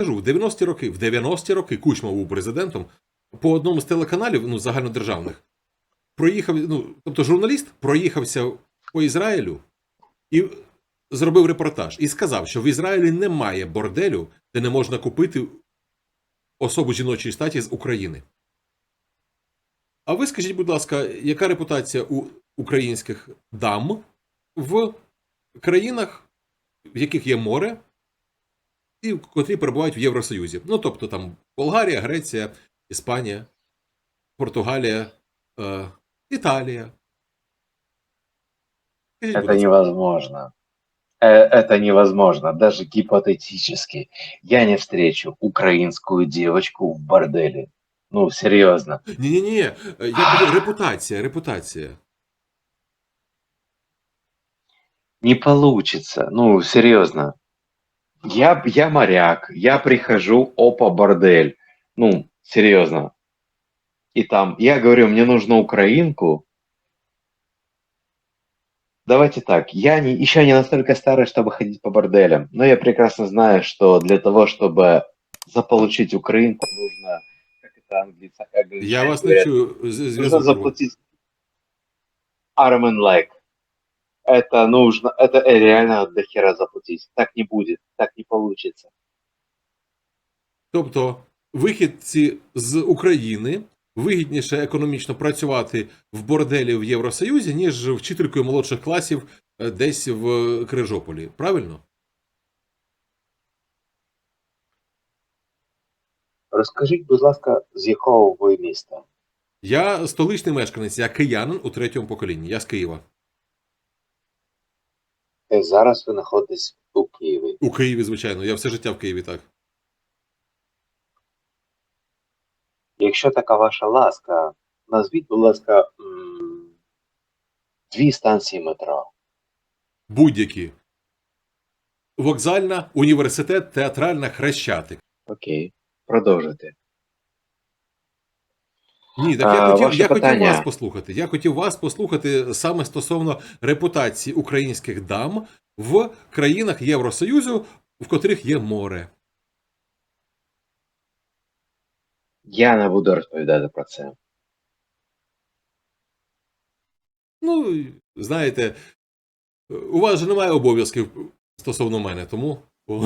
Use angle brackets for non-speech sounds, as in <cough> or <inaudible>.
кажу, в 90-ті роки, в 90-ті роки Кучма був президентом по одному з телеканалів, ну, загальнодержавних, проїхав, ну, тобто журналіст проїхався по Ізраїлю і зробив репортаж і сказав, що в Ізраїлі немає борделю, де не можна купити особу жіночої статі з України. А ви скажіть, будь ласка, яка репутація у українських дам в країнах, в яких є море, і котрі перебувають в Євросоюзі? Ну, тобто там Болгарія, Греція, Іспанія, Португалія, е, Італія. Скажіть, будь Это ласка. невозможно. Э, Это невозможно, даже гипотетически. Я не встречу украинскую девочку в борделе. Ну, серьезно. Ні-ні-ні, е, я кажу, репутація, репутація. Не получится. Ну, серьезно. Я, я моряк, я прихожу, опа, бордель. Ну, серьезно. И там, я говорю, мне нужно украинку. Давайте так, я не, еще не настолько старый, чтобы ходить по борделям, но я прекрасно знаю, что для того, чтобы заполучить украинку, нужно, как это английцы, Я вас не чую. нужно заплатить arm and leg. Это нужно, это реально до хера заплатить. Так не будет, так не получится. Тобто, вихідці з України вигідніше економічно працювати в борделі в Євросоюзі, ніж вчителькою молодших класів е, десь в Крижополі. Правильно? Розкажіть, будь ласка, з якого ви міста? Я столичний мешканець, я киянин у третьому поколінні. Я з Києва. Е, Зараз ви знаходитесь у Києві. У Києві, звичайно. Я все життя в Києві так. Якщо така ваша ласка, назвіть, будь ласка, м, дві станції метро. Будь-які. Вокзальна, університет, театральна, хрещатик. Окей, продовжуйте. Ні, так я хотів, ваше я хотів вас послухати. Я хотів вас послухати саме стосовно репутації українських дам в країнах Євросоюзу, в котрих є море. Я не буду розповідати про це. Ну, знаєте, у вас же немає обов'язків стосовно мене, тому. <laughs>